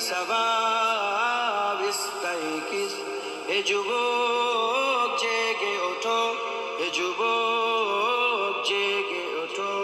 শাবাব ইস্তাইকিস হে যুবক, জেগে ওঠো। হে যুবক, জেগে ওঠো।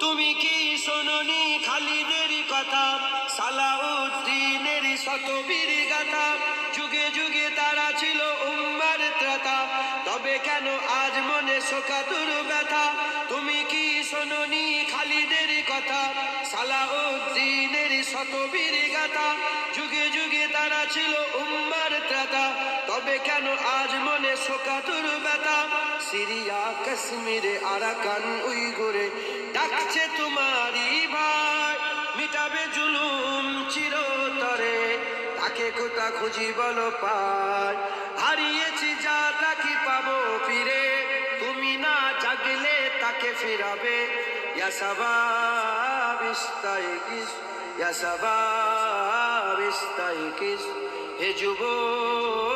তুমি কি শোনি খালিদের কথা? সালাউদ্দিনের শতবীর গাথা। যুগে যুগে তারা ছিল উম্মার ত্রাতা। তবে কেন আজ মনে শোকাতুর ব্যথা? তবে কেন আজ মনে শোকাতুর ব্যথা? সিরিয়া, কাশ্মীরে, আরাকান উইগুরে ডাকছে তোমারই ভাই মিটাবে জুলুম চিরতরে, তাকে কোথা খুঁজি বলো পায় হারিয়েছি যা তাকে পাবো ফিরে? তুমি না জাগলে তাকে ফিরাবে। ইয়া ইয়া শাবাব ইস্তাইকিস হে যুবক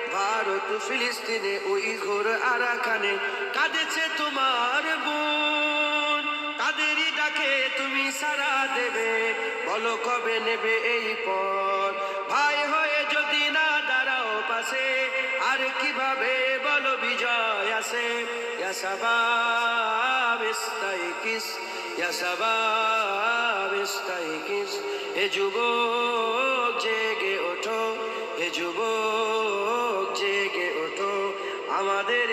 ভারত, ফিলিস্তিনে ওই ঘোর আরাকানে কাঁদেছে তোমার বোন। তাদেরই ডাকে তুমি সারা দেবে, বলো কবে নেবে এই পর ভাই হয়ে যদি না দাঁড়াও পাশে, আর কীভাবে বলো বিজয় আসে? শাবাব ইস্তাইকিস হে যুবক, জেগে ওঠো, হে যুবক।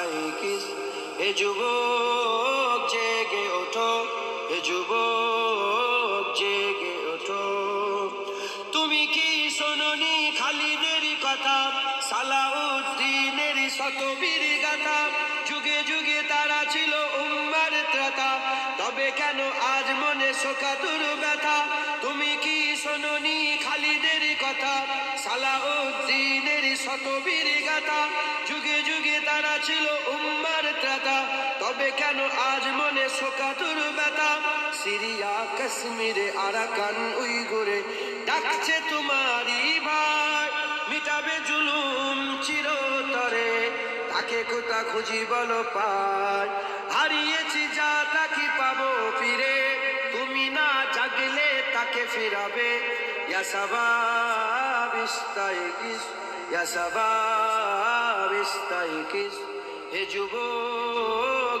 ইস্তাইকিস হে যুবক জেগে ওঠো, হে যুবক জেগে ওঠো। তুমি কি শোনি খালিদের কথা? সালাউদ্দিনের শতবীর গাথা। যুগে যুগে তারা ছিল উম্মার ত্রাতা। তবে কেন আজ মনে শোকাতুর ব্যথা? কেন? আজ মনে শোকাতুর ব্যথা। সিরিয়া, কাশ্মীরে আরাকান উইগুরে ডাকছে তোমারই ভাই। মিটাবে জুলুম চিরতরে, তাকে কোথা খুঁজি বলো পায় হারিয়েছি যা তাকে পাবো ফিরে? তুমি না জাগলে তাকে ফিরাবে। ইয়া ইয়া শাবাব ইস্তাইকিস হে যুবক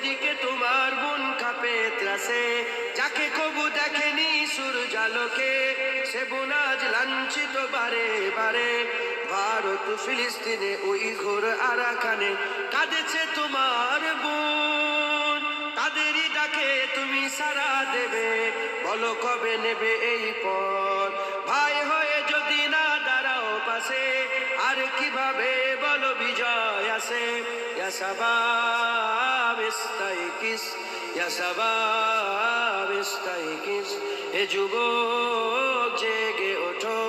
ওদিকে তোমার বোন কাপে ত্রাসে। যাকে কবু দেখেনি সূর্যালোকে সে বোন আজ লাঞ্ছিত বারে বারে। ভারত ফিলিস্তিনে ওই ঘোর আরাকানে কাঁদেছে তোমার বোন। তাদেরই ডাকে তুমি সারা দেবে, বলো কবে নেবে এই পথ। ভাই হয়ে যদি না দাঁড়াও পাশে, আর কীভাবে বলো বিজয় আসে? ইয়া ইয়া শাবাব ইস্তাইকিস হে যুবক, জেগে ওঠো,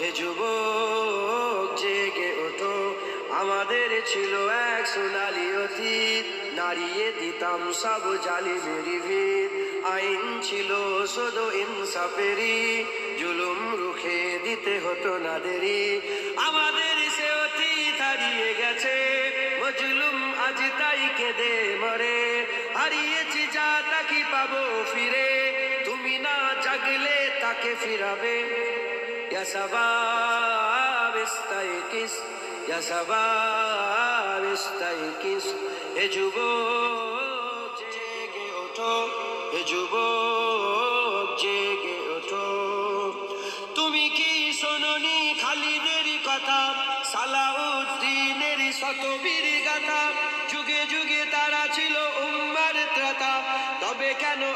হে যুবক, জেগে ওঠো। আমাদের ছিল এক সোনালি অতীত নারিয়ে দিতাম সব জালি মেরি ভিত। আইন ছিল শুধু ইনসাফেরি জুলুম রুখে দিতে হতো না দেরি আমাদের সে অতীত হারিয়ে গেছে, মজলুম আজ তাই কেঁদে মরে। হারিয়েছি যা তাকে পাবো ফিরে। তুমি না জাগলে তাকে ফিরাবে। যুবক, জেগে ওঠো। তুমি কি শোনি খালিদের কথা? সালাউদ্দিনের শতবীর গাথা।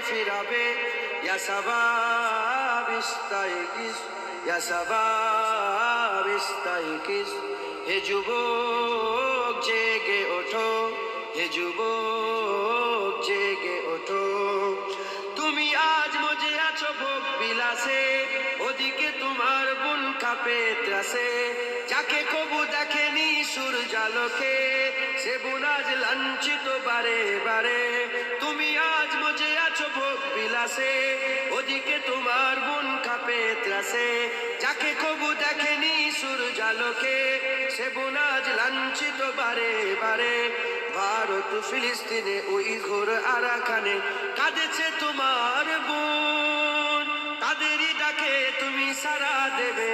ফিরাবে। হে যুবক, জেগে ওঠো, হে যুবক, জেগে ওঠো। তুমি আজ মজে আছো ভোগ বিলাসে, ওদিকে তোমার বোন কাপে ত্রাসে। যাকে কবু দেখেনি সূর্যালোকে, সে বোন আজ লাঞ্ছিত বারে বারে। বিলাসে, ওদিকে তোমার বোন কাপে ত্রাসে। যাকে কবু দেখেনি সূর্যালোকে সে বোন আজ লাঞ্ছিত বারে বারে। ভারত ফিলিস্তিনে ওই ঘোর আরাকানে কাঁদেছে তোমার বোন তাদেরই ডাকে তুমি সারা দেবে,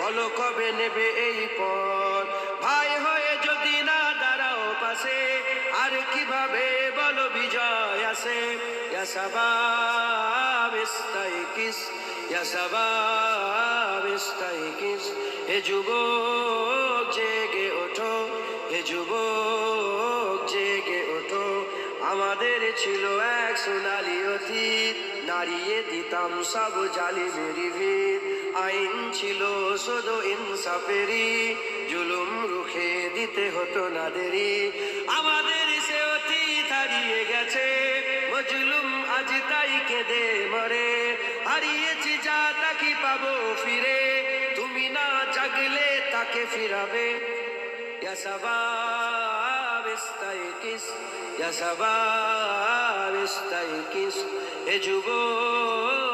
বলো কবে নেবে এই পর ভাই হয়ে যদি না দাঁড়াও পাশে, আর কীভাবে বলো বিজয় আসে? শাবাব ইস্তাইকিস ইয়া শাবাব ইস্তাইকিস হে যুবক, জেগে ওঠো, হে যুবক, জেগে ওঠো। আমাদের ছিল এক সোনালি অতীত নারিয়ে দিতাম সব জালি মেরি আইন ছিল শুধু ইনসাফেরি জুলুম রুখে দিতে হতো না দেরি আমাদের হারিয়ে গেছে। মজলুম আজ তাই কেঁদে মরে। হারিয়েছি যা তাকে পাবো ফিরে। তুমি না জাগলে তাকে ফিরাবে। ইয়া শাবাব ইস্তাইকিস ইয়া শাবাব ইস্তাইকিস হে যুবক